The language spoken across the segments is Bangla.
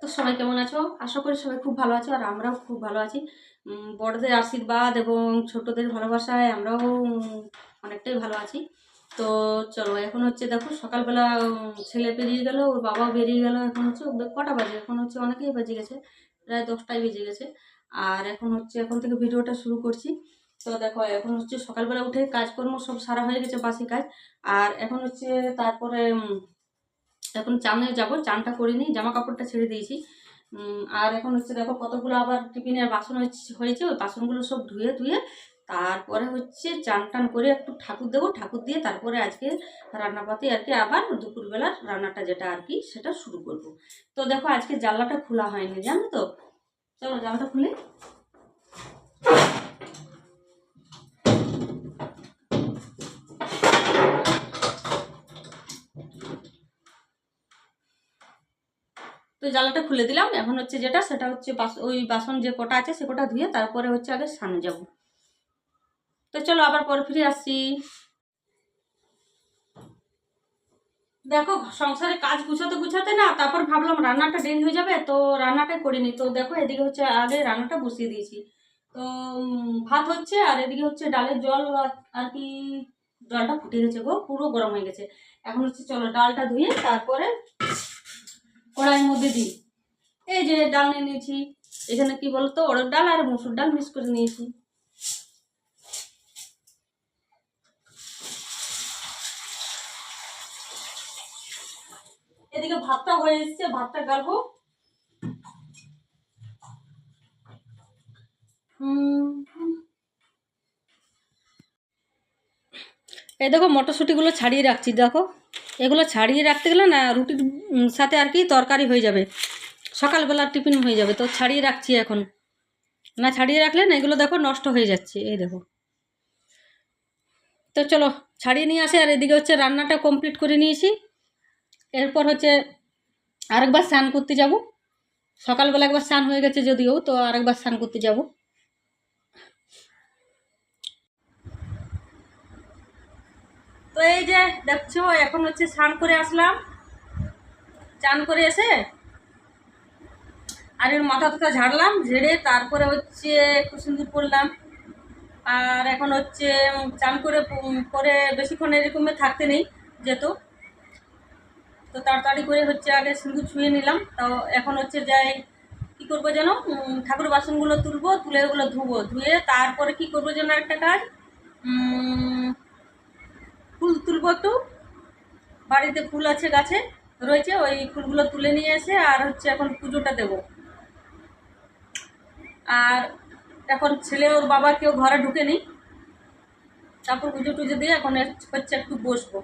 তো সবাই কেমন আছো? আশা করি সবাই খুব ভালো আছো আর আমরাও খুব ভালো আছি। বড়দের আশীর্বাদ এবং ছোটদের ভালোবাসায় আমরাও অনেকটাই ভালো আছি। তো চলো, এখন হচ্ছে দেখো, সকালবেলা ছেলে বেরিয়ে গেল, ওর বাবাও বেরিয়ে গেল, এখন হচ্ছে কটা বাজে? এখন হচ্ছে অনেকেই বেজে গেছে, প্রায় দশটায় বেজে গেছে। আর এখন হচ্ছে, এখন থেকে ভিডিওটা শুরু করছি। তো দেখো, এখন হচ্ছে সকালবেলা উঠে কাজকর্ম সব সারা হয়ে গেছে বাসি কাজ। আর এখন হচ্ছে তারপরে এখন চানে যাব, চানটা করিনি জামা কাপড়টা ছেড়ে দিয়েছি। আর এখন হচ্ছে দেখো কতগুলো আবার টিফিনের বাসন হয়েছে ওই বাসনগুলো সব ধুয়ে ধুয়ে তারপরে হচ্ছে চান টান করে একটু ঠাকুর দেবো, ঠাকুর দিয়ে তারপরে আজকে রান্নাপাতি আর কি আবার দুপুরবেলার রান্নাটা যেটা আর কি সেটা শুরু করব। তো দেখো আজকে জানলাটা খোলা হয়নি, জানো তো? চলো জানলাটা খুলে। তো জানলাটা খুলে দিলাম। এখন হচ্ছে যেটা, সেটা হচ্ছে ওই বাসন যে কটা আছে, সে কটা ধুয়ে তারপরে হচ্ছে আগে স্নানে যাব। তো চলো আবার পরে ফিরে আসছি। দেখো, সংসারে কাজ গুছাতে গুছাতে না, তারপর ভাবলাম রান্নাটা দেরি হয়ে যাবে, তো রান্নাটাই করিনি। তো দেখো, এদিকে হচ্ছে আগে রান্নাটা বসিয়ে দিয়েছি। তো ভাত হচ্ছে, আর এদিকে হচ্ছে ডালের জল আর- আর কি জলটা ফুটে গেছে গো, পুরো গরম হয়ে গেছে। এখন হচ্ছে চলো ডালটা ধুয়ে তারপরে কড়াইয়ের মধ্যে দিই। এই যে ডাল নিয়ে নিয়েছি। এখানে কি বলতো? অড়দ ডাল আর মুসুর ডাল মিক্স করে নিয়েছি। এদিকে ভাতটা হয়ে এসছে, ভাতটা গালবো। এই দেখো, মটরশুঁটিগুলো ছাড়িয়ে রাখছি, দেখো। এগুলো ছাড়িয়ে রাখতে গেলে না রুটির সাথে আর কি তরকারি হয়ে যাবে। সকালবেলা টিফিন হয়ে যাবে, তো ছাড়িয়ে রাখছি এখন। না, ছাড়িয়ে রাখলে না, এগুলো দেখো নষ্ট হয়ে যাচ্ছে, এই দেখো। তো চলো, ছাড়িয়ে নিয়ে আসে, আর এদিকে হচ্ছে রান্নাটা কমপ্লিট করে নিয়েছি। এরপর হচ্ছে আরেকবার স্নান করতে যাব। সকালবেলা একবার স্নান হয়ে গেছে যদিও, তো আরেকবার স্নান করতে যাব। তো এই যে, দেখছ, এখন হচ্ছে স্নান করে আসলাম। চান করে এসে আর এর মাথা টাথা ঝাড়লাম, ঝেড়ে তারপরে হচ্ছে একটু সিঁদুর পরলাম। আর এখন হচ্ছে চান করে করে বেশিক্ষণ এরকমই থাকতে নেই যেত তো তাড়াতাড়ি করে হচ্ছে আগে সিঁদুর ছুঁয়ে নিলাম। তো এখন হচ্ছে যাই, কী করব যেন ঠাকুর বাসনগুলো তুলবো, তুলে ওগুলো ধুবো। ধুয়ে তারপরে কি করব যেন একটা কাজ? ফুল তুলবো একটু বাড়িতে ফুল আছে, গাছে রয়েছে, ওই ফুলগুলো তুলে নিয়ে এসে আর হচ্ছে এখন পুজোটা দেবো। আর এখন ছেলে ওর বাবা কেউ ঘরে ঢুকে নি। তারপর পুজো টুজো দিয়ে এখন হচ্ছে একটু বসবো।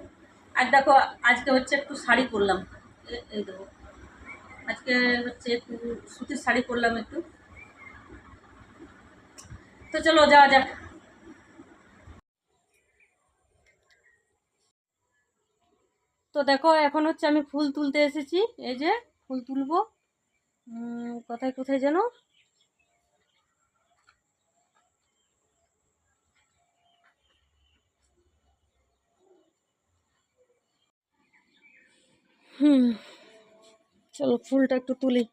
আর দেখো, আজকে হচ্ছে একটু শাড়ি পরলাম। এই দেখো, আজকে হচ্ছে একটু সুতির শাড়ি পরলাম একটু। তো চলো, যাওয়া যাক। তো দেখো, এখন হচ্ছে আমি ফুল তুলতে এসেছি। এই যে, ফুল তুলবো। কোথায় কোথায় যেন। হুম, চলো ফুলটা একটু তুলি।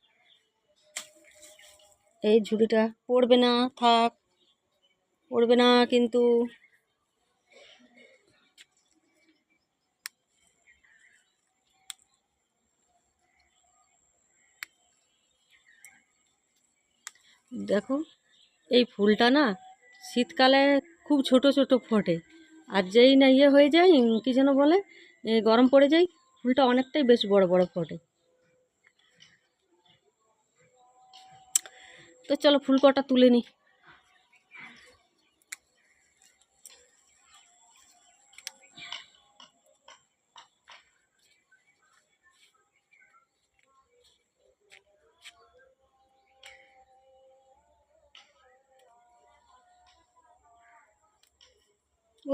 এই ঝুড়িটা পড়বে না, থাক। পড়বে না কিন্তু। দেখো, এই ফুলটা না শীতকালে খুব ছোট ছোট ফোটে। আর যেই না ইয়ে হয়ে যায় কী যেন বলে গরম পড়ে যায়, ফুলটা অনেকটাই বেশ বড় বড় ফোটে। তো চলো ফুল কটা তুলে নিই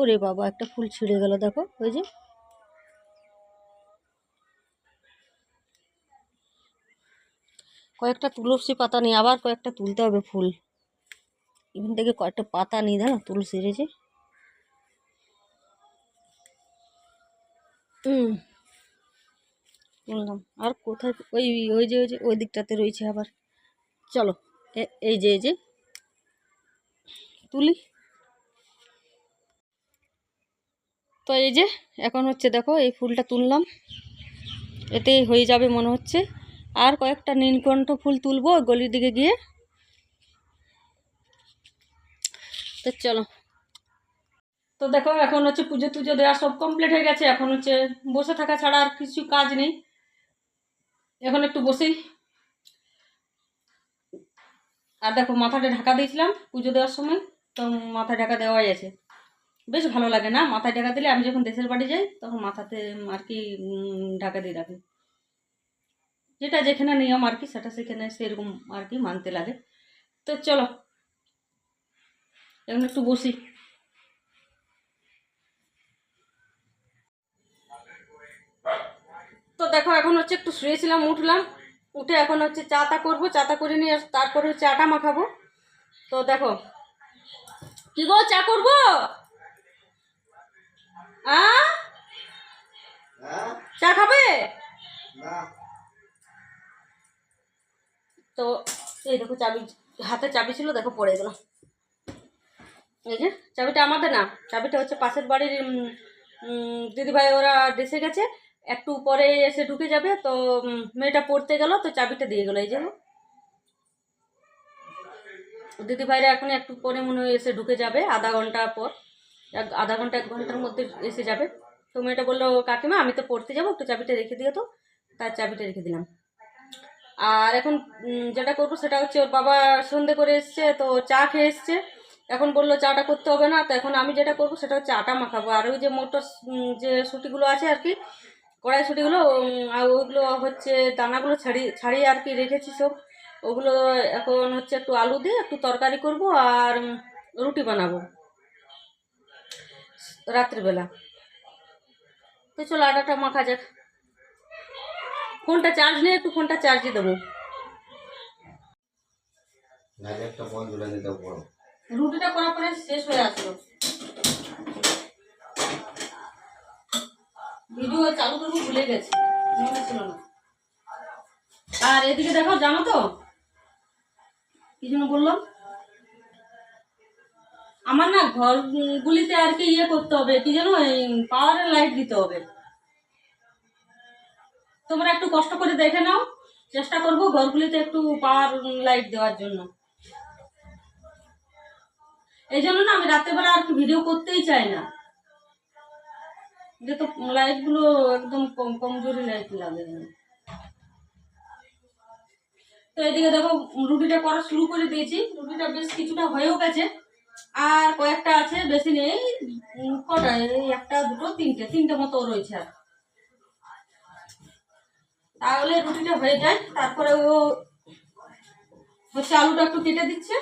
ওরে বাবা, একটা ফুল ছিঁড়ে গেল, দেখো, ওই যে। কয়েকটা তুলসী পাতা নিয়ে, আবার কয়েকটা তুলতে হবে ফুল। এখান থেকে কয়েকটা পাতা নিয়ে দাও তুলসীর যে। হুম তুললাম। আর কোথায়, ওই ওই যে ওই যে, ওই দিকটাতে রয়েছে আবার। চলো এই যে এই যে। তুলি। তো এই যে, এখন হচ্ছে দেখো, এই ফুলটা তুললাম। এতেই হয়ে যাবে মনে হচ্ছে। আর কয়েকটা নীলকণ্ঠ ফুল তুলবো গলির দিকে গিয়ে। তো চলো। তো দেখো, এখন হচ্ছে পুজো টুজো দেওয়া সব কমপ্লিট হয়ে গেছে। এখন হচ্ছে বসে থাকা ছাড়া আর কিছু কাজ নেই। এখন একটু বসেই। আর দেখো, মাথাটা ঢাকা দিয়েছিলাম পুজো দেওয়ার সময়। তো মাথা ঢাকা দেওয়াই আছে। বেশ ভালো লাগে না, মাথায় ঢাকা দিলে আমি যখন দেশের বাড়ি যাই তখন মাথাতে আর কি ঢাকা দিয়ে রাখি। যেটা যেখানে নিয়ম আর কি সেটা সেখানে সেরকম আর কি মানতে লাগে। তো চলো, এখন একটু বসি। তো দেখো, এখন হচ্ছে একটু শুয়েছিলাম, উঠলাম, উঠে এখন হচ্ছে চা তা করব চা তা করে নিয়ে তারপরে হচ্ছে আটা মাখাবো। তো দেখো, কি গো, চা করব? আ? চা খাবে? তো এই দেখো চাবি হাতে চাবি ছিল দেখো পড়ে গেল। এই যে চাবিটা আমাদের না চাবিটা হচ্ছে পাশের বাড়ির দিদিভাই ওরা দেশে গেছে একটু পরে এসে ঢুকে যাবে তো মেয়েটা পড়তে গেল তো চাবিটা দিয়ে গেলো এই যে। দিদিভাইরা এখন একটু পরে মনে হয় এসে ঢুকে যাবে আধা ঘণ্টা পর। এক আধা ঘণ্টা, এক ঘণ্টার মধ্যে এসে যাবে। তো মেয়েটা বলল, কাকিমা, আমি তো পড়তে যাব, একটু চাবিটা রেখে দিও তো। তার চাবিটা রেখে দিলাম। আর এখন যেটা করব সেটা হচ্ছে, ওর বাবা সন্ধে করে এসছে, তো চা খেয়ে এসছে। এখন বলল, চাটা করতে হবে না। তো এখন আমি যেটা করব সেটা হচ্ছে, আটা মাখাবো। আর ওই যে মোটর যে সুটিগুলো আছে আর কি, কড়াই সুটিগুলো আর ওইগুলো হচ্ছে, দানাগুলো ছাড়িয়ে ছাড়িয়ে আর কি রেখেছি সব। ওগুলো এখন হচ্ছে একটু আলু দিয়ে একটু তরকারি করব, আর রুটি বানাবো। রাত্রিবেলা। তো চলো আটাটা মাখা যাক। ফোনটা চার্জ নেই একটু ফোনটা চার্জে দেবো। রুটিটা করার পরে শেষ হয়ে আসলো। ভিডিও চালু করব ভুলে গেছি। মনে ছিল না। আর এদিকে দেখো জানো তো? কি জন্য বললাম? আমার না ঘরগুলিতে আর কি ইয়ে করতে হবে, কি যেন পাওয়ারের লাইট দিতে হবে। তোমরা একটু কষ্ট করে দেখে নাও, চেষ্টা করব ঘরগুলিতে একটু পাওয়ার লাইট দেওয়ার জন্য। এই জন্য না আমি রাত্রেবেলা আর কি ভিডিও করতেই চাই না। যে তো লাইটগুলো একদম কম কমজোরি লাইট লাগে। তো এদিকে দেখো রুটিটা করা শুরু করে দিয়েছি। রুটিটা বেশ কিছুটা হয়েও গেছে। আর কয়েকটা আছে বেশি নেই। কটা? এই একটা দুটো তিনটে। তিনটে মতো রয়েছে আর। তাহলে রুটিটা হয়ে যায়। তারপরে ও হচ্ছে আলুটা একটু কেটে দিচ্ছে।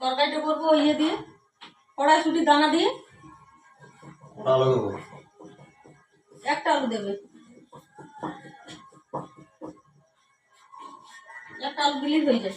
তরকারিটা করব ইয়ে দিয়ে কড়াইশুটি দানা দিয়ে। একটা আলু দেবে। একটা আলু দিলেই হয়ে যায়।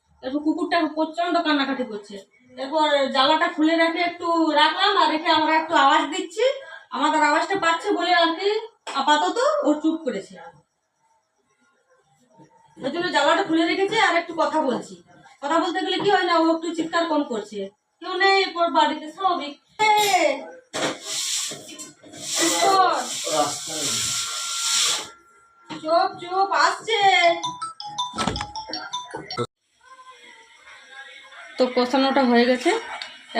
এরপর কুকুরটা প্রচণ্ড কান্নাকাটি করছে। এরপর জ্বালাটা খুলে রেখে একটু রাখলাম আর রেখে আমরা একটু আওয়াজ দিচ্ছি। আমাদের আওয়াজটা পাচ্ছে বলে আর কি আপাতত ও চুপ করেছে। ওই জন্য জ্বালাটা খুলে রেখেছে আর একটু কথা বলছি। কথা বলতে গেলে কি হয় না, ও একটু চিৎকার কম করছে। কেউ নেই এরপর বাড়িতে, স্বাভাবিক। চুপ চুপ আসছে। তো কষানোটা হয়ে গেছে।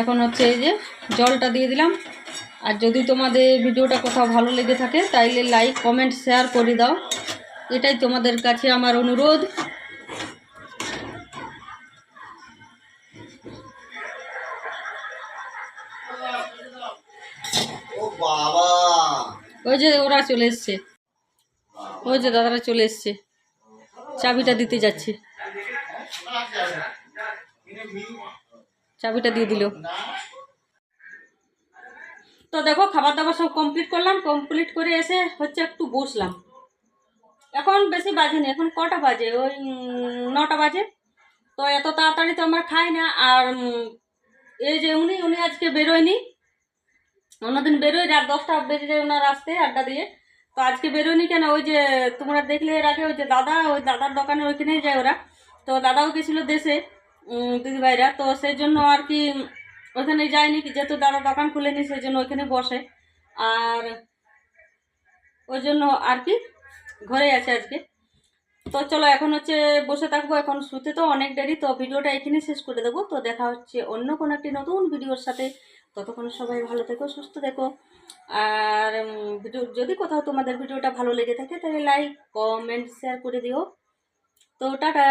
এখন হচ্ছে এই যে জলটা দিয়ে দিলাম। আর যদি তোমাদের ভিডিওটা কোথাও ভালো লেগে থাকে তাইলে লাইক কমেন্ট শেয়ার করে দাও। এটাই তোমাদের কাছে আমার অনুরোধ। ওই যে ওরা চলে এসছে। ওই যে দাদারা চলে এসছে। চাবিটা দিতে যাচ্ছে। চাবিটা দিয়ে দিল। তো দেখো খাবার দাবার সব কমপ্লিট করলাম কমপ্লিট করে এসে হচ্ছে একটু বসলাম। এখন বেশি বাজেনি এখন কটা বাজে? ওই নটা বাজে। তো এত তাড়াতাড়ি তো আমরা খাই না, আর এই যে উনি উনি আজকে বেরোয়নি। অন্যদিন বেরোয়, রাত দশটা বেজে যায় ওনার আসতে আড্ডা দিয়ে। তো আজকে বেরোয়নি কেন? ওই যে তোমরা দেখলে এর আগে, ওই যে দাদা, ওই দাদার দোকানে ওইখানেই যায় ওরা। তো দাদাও গেছিল দেশে। দিদিভাইরা তো সেই জন্য আর কি ওইখানে যায়নি কি, যেহেতু দাদা দোকান খুলেনি সেই জন্য ওইখানে বসে। আর ওই জন্য আর কি ঘরে আছে আজকে। তো চলো, এখন হচ্ছে বসে থাকব, এখন শুতে তো অনেক দেরি, তো ভিডিওটা এখানে শেষ করে দেবো। তো দেখা হচ্ছে অন্য কোনো একটি নতুন ভিডিওর সাথে। ততক্ষণ সবাই ভালো থেকো, সুস্থ থেকো। আর ভিডিও, যদি কোথাও তোমাদের ভিডিওটা ভালো লেগে থাকে, তাহলে লাইক কমেন্ট শেয়ার করে দিও। তো টাটা।